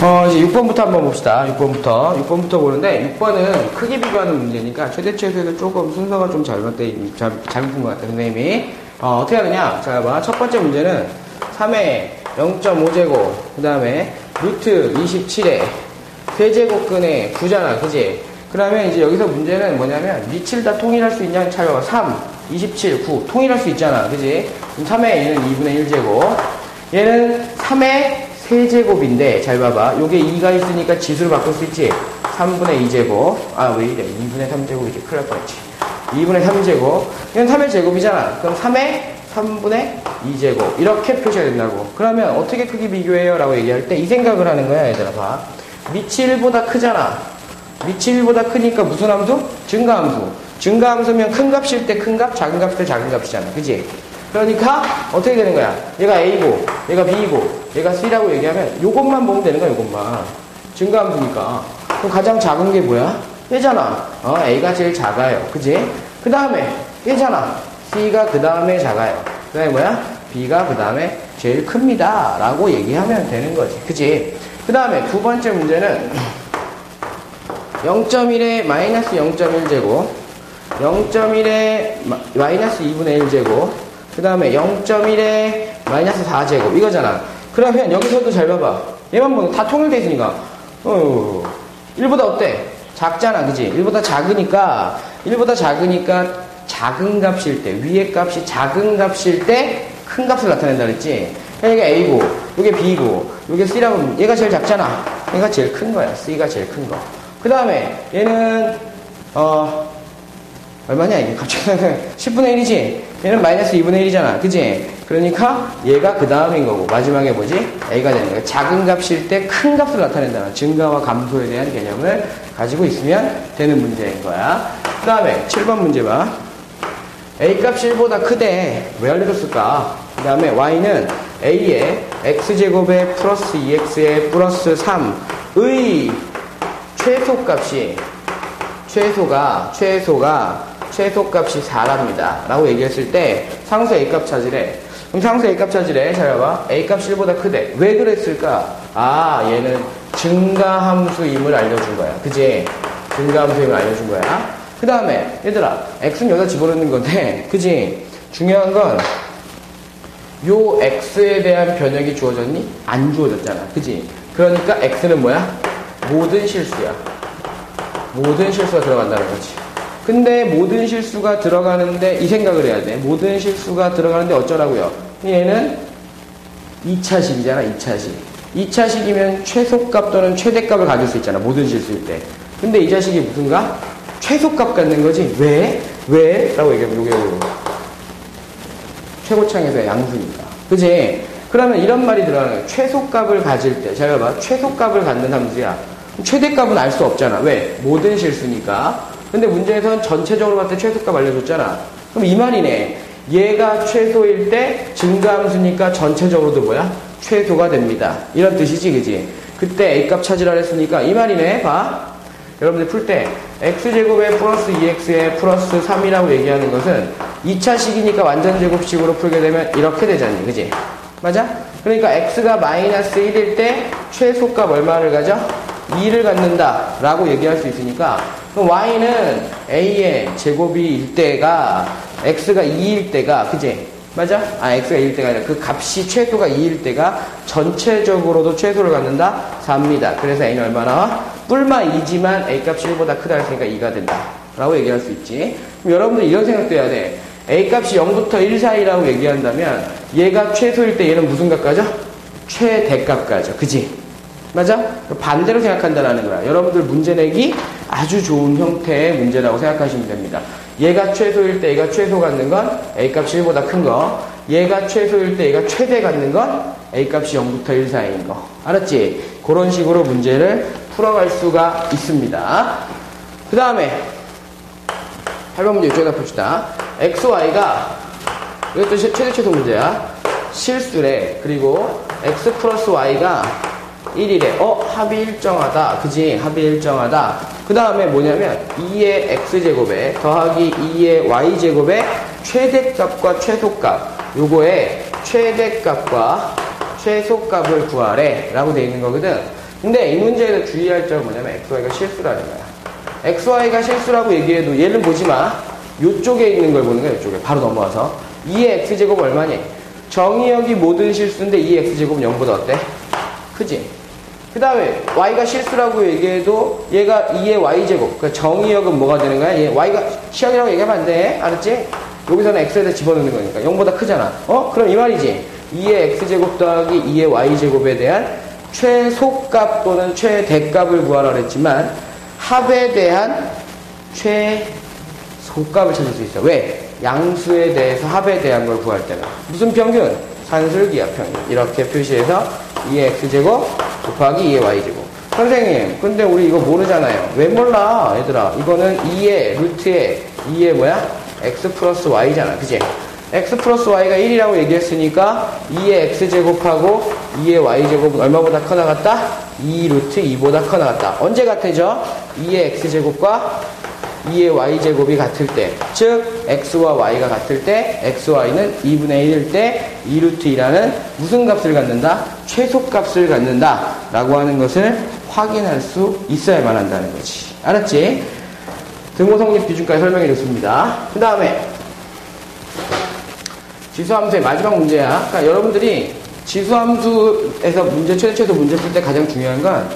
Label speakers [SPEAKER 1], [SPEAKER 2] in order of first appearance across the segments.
[SPEAKER 1] 어, 이제 6번부터 한번 봅시다. 6번부터. 6번부터 보는데, 6번은 크기 비교하는 문제니까, 최대 최소에서 조금 순서가 좀 잘못돼, 잘, 잘못 본것 같아요, 선생님이. 어, 어떻게 하느냐? 자, 봐. 첫 번째 문제는 3의 0.5제곱, 그 다음에 루트 27에 세제곱근의 9잖아, 그지? 그러면 이제 여기서 문제는 뭐냐면, 밑을 다 통일할 수 있냐는 찾아봐. 3, 27, 9. 통일할 수 있잖아, 그지? 그럼 3의 얘는 2분의 1제곱. 얘는 3의 세제곱인데 잘 봐봐. 요게 2가 있으니까 지수를 바꿀 수 있지. 3분의 2제곱. 아, 왜 이래. 2분의 3제곱이지. 큰일 날 뻔했지. 2분의 3제곱. 이건 3의 제곱이잖아. 그럼 3의 3분의 2제곱. 이렇게 표시가 된다고. 그러면 어떻게 크기 비교해요? 라고 얘기할 때 이 생각을 하는 거야, 얘들아. 봐. 밑이 1보다 크잖아. 밑이 1보다 크니까 무슨 함수? 증가함수. 증가함수면 큰 값일 때 큰 값, 작은 값일 때 작은 값이잖아. 그지? 그러니까 어떻게 되는 거야? 얘가 A고, 얘가 B고, 얘가 C라고 얘기하면 요것만 보면 되는 거야, 요것만. 증가함수니까. 그럼 가장 작은 게 뭐야? 얘잖아. 어, A가 제일 작아요. 그지? 그 다음에 얘잖아. C가 그 다음에 작아요. 그 다음에 뭐야? B가 그 다음에 제일 큽니다. 라고 얘기하면 되는 거지. 그지? 그 다음에 두 번째 문제는 0.1에 마이너스 0.1제곱, 0.1에 마이너스 2분의 1제곱, 그 다음에 0.1에 마이너스 4제곱 이거잖아. 그러면 여기서도 잘 봐봐. 얘만 보면 다 통일돼 있으니까 어, 1보다 어때? 작잖아 그지? 1보다 작으니까 1보다 작으니까 작은 값일 때 위의 값이 작은 값일 때 큰 값을 나타낸다 그랬지? 그러니까 A고 이게 B고 이게 C라고 얘가 제일 작잖아. 얘가 제일 큰 거야. C가 제일 큰 거. 그 다음에 얘는 어 얼마냐 이게? 갑자기 10분의 1이지? 얘는 마이너스 2분의 1이잖아. 그지? 그러니까 얘가 그 다음인 거고 마지막에 뭐지? A가 되는 거야. 작은 값일 때 큰 값을 나타낸다 증가와 감소에 대한 개념을 가지고 있으면 되는 문제인 거야. 그 다음에 7번 문제 봐. A 값이 1보다 크대. 왜 알려줬을까? 그 다음에 Y는 A의 X제곱에 플러스 2X에 플러스 3의 최소값이 최소가 최소가 최소값이 4랍니다. 라고 얘기했을 때 상수 A값 찾으래. 그럼 상수 A값 찾으래. 잘 봐봐. A값 1보다 크대. 왜 그랬을까? 아 얘는 증가함수임을 알려준 거야. 그지? 증가함수임을 알려준 거야. 그 다음에 얘들아 X는 여기다 집어넣는 건데 그지? 중요한 건 요 X에 대한 변형이 주어졌니? 안 주어졌잖아. 그지? 그러니까 X는 뭐야? 모든 실수야. 모든 실수가 들어간다는 거지. 근데 모든 실수가 들어가는데 이 생각을 해야 돼. 모든 실수가 들어가는데 어쩌라고요? 얘는 2차식이잖아, 2차식. 2차식이면 최소값 또는 최대값을 가질 수 있잖아, 모든 실수일 때. 근데 이 자식이 무슨 가? 최소값 갖는 거지. 왜? 왜? 라고 얘기하면 요게 최고창에서의 양수니까. 그지? 그러면 이런 말이 들어가는 거야. 최소값을 가질 때. 잘 봐봐. 최소값을 갖는 함수야. 최대값은 알 수 없잖아. 왜? 모든 실수니까. 근데 문제에서는 전체적으로 봤을 때 최소값 알려줬잖아. 그럼 이 말이네. 얘가 최소일 때 증가함수니까 전체적으로도 뭐야? 최소가 됩니다. 이런 뜻이지, 그지? 그때 A값 찾으라 했으니까 이 말이네. 봐. 여러분들 풀 때 X제곱에 플러스 2X에 플러스 3이라고 얘기하는 것은 2차식이니까 완전 제곱식으로 풀게 되면 이렇게 되잖니. 그지? 맞아? 그러니까 X가 마이너스 1일 때 최소값 얼마를 가져? 2를 갖는다 라고 얘기할 수 있으니까 그럼 y는 a의 제곱이일 때가 x가 2일 때가 그지? 맞아? 아 x가 2일 때가 아니라 그 값이 최소가 2일 때가 전체적으로도 최소를 갖는다 4입니다 그래서 a는 얼마 나와? 뿔만 2지만 a값이 1보다 크다 했으니까 2가 된다 라고 얘기할 수 있지 그럼 여러분들 이런 생각도 해야 돼 a값이 0부터 1 사이라고 얘기한다면 얘가 최소일 때 얘는 무슨 값 가죠? 최대값 가죠 그지? 맞아? 반대로 생각한다라는 거야. 여러분들 문제 내기 아주 좋은 형태의 문제라고 생각하시면 됩니다. 얘가 최소일 때 얘가 최소 갖는 건 A값이 1보다 큰 거. 얘가 최소일 때 얘가 최대 갖는 건 A값이 0부터 1 사이인 거. 알았지? 그런 식으로 문제를 풀어갈 수가 있습니다. 그 다음에 8번 문제 이쪽에다 봅시다. XY가 이것도 최대 최소 문제야. 실수래. 그리고 X 플러스 Y가 1일에 어 합이 일정하다 그지 합이 일정하다 그 다음에 뭐냐면 2의 x제곱에 더하기 2의 y제곱에 최대값과 최소값 요거에 최대값과 최소값을 구하래 라고 되어 있는 거거든 근데 이 문제에서 주의할 점은 뭐냐면 XY가 실수라는 거야. XY가 실수라고 얘기해도 얘는 보지 마. 요쪽에 있는 걸 보는 거야, 요쪽에. 바로 넘어와서. 2의 X제곱 얼마니? 정의역이 모든 실수인데 2의 X제곱은 0보다 어때? 크지? 그 다음에 Y가 실수라고 얘기해도 얘가 2의 Y제곱. 그러니까 정의역은 뭐가 되는 거야? 얘 Y가 시험이라고 얘기하면 안 돼. 알았지? 여기서는 X에다 집어넣는 거니까. 0보다 크잖아. 어? 그럼 이 말이지. 2의 X제곱 더하기 2의 Y제곱에 대한 최소값 또는 최대값을 구하라 그랬지만 합에 대한 최소값을 찾을 수 있어. 왜? 양수에 대해서 합에 대한 걸 구할 때는. 무슨 평균? 산술기압 평균. 이렇게 표시해서 2의 X제곱 곱하기 2의 Y제곱. 선생님, 근데 우리 이거 모르잖아요. 왜 몰라, 얘들아? 이거는 2의 루트에 2의 뭐야? X 플러스 Y잖아. 그지? x 플러스 y가 1이라고 얘기했으니까 2의 x제곱하고 2의 y제곱은 얼마보다 커 나갔다? 2 루트 2보다 커 나갔다. 언제 같아져? 2의 x제곱과 2의 y제곱이 같을 때, 즉 x와 y가 같을 때 xy는 2분의 1일 때 2 루트 2라는 무슨 값을 갖는다? 최소값을 갖는다 라고 하는 것을 확인할 수 있어야만 한다는 거지. 알았지? 등호 성립 기준까지 설명해 줬습니다. 그 다음에 지수함수의 마지막 문제야. 그러니까 여러분들이 지수함수에서 문제, 최대 최소 문제 풀 때 가장 중요한 건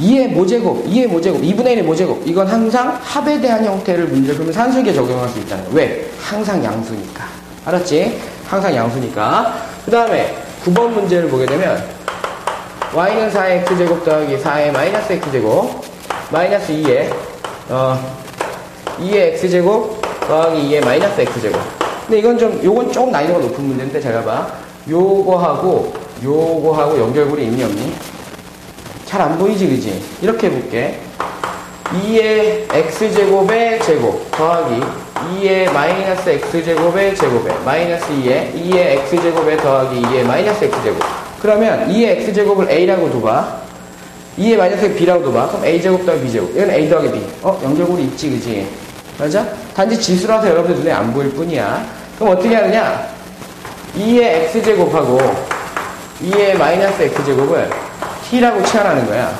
[SPEAKER 1] 2의 모제곱, 2의 모제곱, 2분의 1의 모제곱. 이건 항상 합에 대한 형태를 문제 풀면 산수기에 적용할 수 있다는 거야. 왜? 항상 양수니까. 알았지? 항상 양수니까. 그 다음에 9번 문제를 보게 되면 y는 4의 x제곱 더하기 4의 마이너스 x제곱 마이너스 2의 어, 2의 x제곱 더하기 2의 마이너스 x제곱 근데 이건 좀, 요건 조금 난이도가 높은 문제인데, 잘 봐봐. 요거하고, 요거하고 연결고리 있니, 없니? 잘 안 보이지, 그지? 이렇게 해볼게. 2의 x제곱의 제곱 더하기 2의 마이너스 x제곱의 제곱에 마이너스 2의 2의 x제곱에 더하기 2의 마이너스 x제곱. 그러면 2의 x제곱을 a라고 둬봐. 2의 마이너스 b라고 둬봐. 그럼 a제곱 더하기 b제곱. 이건 a 더하기 b. 어? 연결고리 있지 그지? 맞아? 단지 지수라서 여러분들 눈에 안 보일 뿐이야. 그럼 어떻게 하느냐? 2의 x제곱하고 2의 마이너스 x제곱을 t라고 치환하는 거야.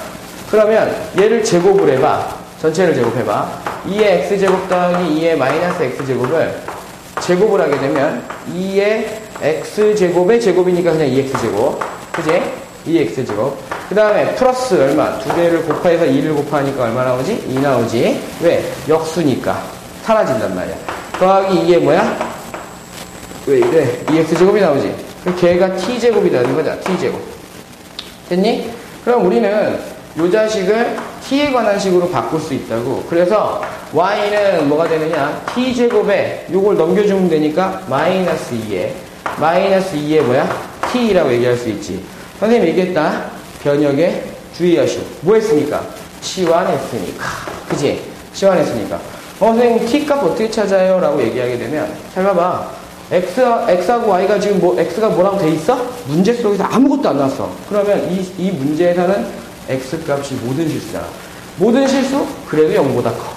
[SPEAKER 1] 그러면 얘를 제곱을 해봐 전체를 제곱해봐 2의 x제곱 더하기 2의 마이너스 x제곱을 제곱을 하게 되면 2의 x제곱의 제곱이니까 그냥 2x제곱 그지? 2x제곱 그 다음에 플러스 얼마? 두 개를 곱해서 2를 곱하니까 얼마 나오지? 2 나오지 왜? 역수니까 사라진단 말이야 더하기 2의 뭐야? 왜 이래? 2x제곱이 나오지 그 걔가 t제곱이 되는 거잖아 t제곱 됐니? 그럼 우리는 요 자식을 t에 관한 식으로 바꿀 수 있다고. 그래서 y는 뭐가 되느냐? t제곱에 요걸 넘겨주면 되니까 마이너스 2에 마이너스 2에 뭐야? t라고 얘기할 수 있지. 선생님 얘기했다. 변형에 주의하시오. 뭐 했으니까? 치환했으니까. 그지? 치환했으니까. 어, 선생님 t값 어떻게 찾아요? 라고 얘기하게 되면 잘 봐봐. x, x하고 y가 지금 뭐, x가 뭐라고 돼 있어? 문제 속에서 아무것도 안 나왔어. 그러면 이, 이 문제에서는 x값이 모든 실수잖아. 모든 실수? 그래도 0보다 커.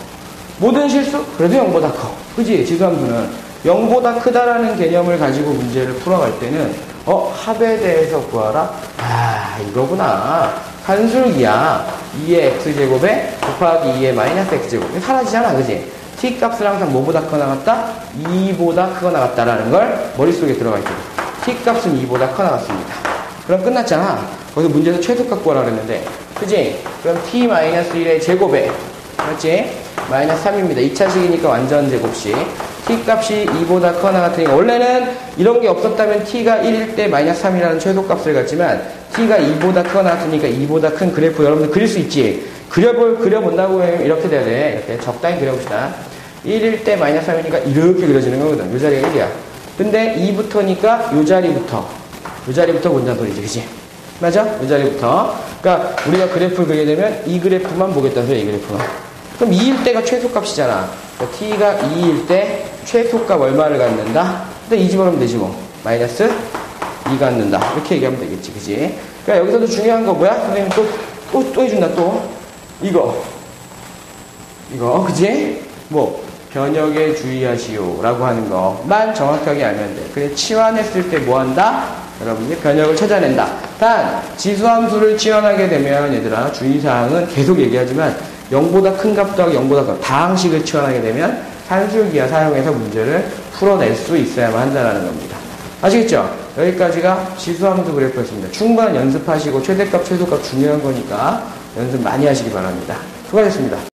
[SPEAKER 1] 모든 실수? 그래도 0보다 커. 그지? 지수함수는 0보다 크다라는 개념을 가지고 문제를 풀어갈 때는 어? 합에 대해서 구하라? 아, 이거구나. 산술기야. 2의 x제곱에 곱하기 2의 마이너스 x제곱. 사라지잖아. 그지? t 값을 항상 뭐보다 커 나갔다? 2보다 크거 나갔다라는 걸 머릿속에 들어가 있거든. t 값은 2보다 커 나갔습니다. 그럼 끝났잖아. 거기서 문제에서 최소값 구하라 그랬는데. 그지? 그럼 t-1의 제곱에. 그렇지? 마이너스 3입니다. 2차식이니까 완전 제곱식. t 값이 2보다 커 나갔으니까 원래는 이런 게 없었다면 t가 1일 때 마이너스 3이라는 최소값을 갖지만 t가 2보다 커 나갔으니까 2보다 큰 그래프 여러분들 그릴 수 있지? 그려볼, 그려본다고 하면 이렇게 돼야 돼. 이렇게 적당히 그려봅시다. 1일 때 마이너스 3이니까 이렇게 그려지는 거거든. 요 자리가 1이야. 근데 2부터니까 요 자리부터. 요 자리부터 본다는 소리지. 그지? 맞아? 요 자리부터. 그러니까 우리가 그래프를 그리게 되면 이 그래프만 보겠다는 소리야. 이 그래프만. 그럼 2일 때가 최소값이잖아. 그러니까 t가 2일 때 최소값 얼마를 갖는다? 근데 이 집어넣으면 되지 뭐. 마이너스 2 갖는다. 이렇게 얘기하면 되겠지. 그지? 그러니까 여기서도 중요한 거 뭐야? 선생님 또, 또, 또 해준다, 또. 이거. 이거, 그지? 뭐, 변형에 주의하시오. 라고 하는 것만 정확하게 알면 돼. 그래, 치환했을 때 뭐 한다? 여러분이 변형을 찾아낸다. 단 지수함수를 치환하게 되면 얘들아 주의사항은 계속 얘기하지만 0보다 큰 값도 하고 0보다 큰 다항식을 치환하게 되면 산술기하 사용해서 문제를 풀어낼 수 있어야만 한다는 겁니다. 아시겠죠? 여기까지가 지수함수 그래프였습니다. 충분한 연습하시고 최대값, 최소값 중요한 거니까 연습 많이 하시기 바랍니다. 수고하셨습니다.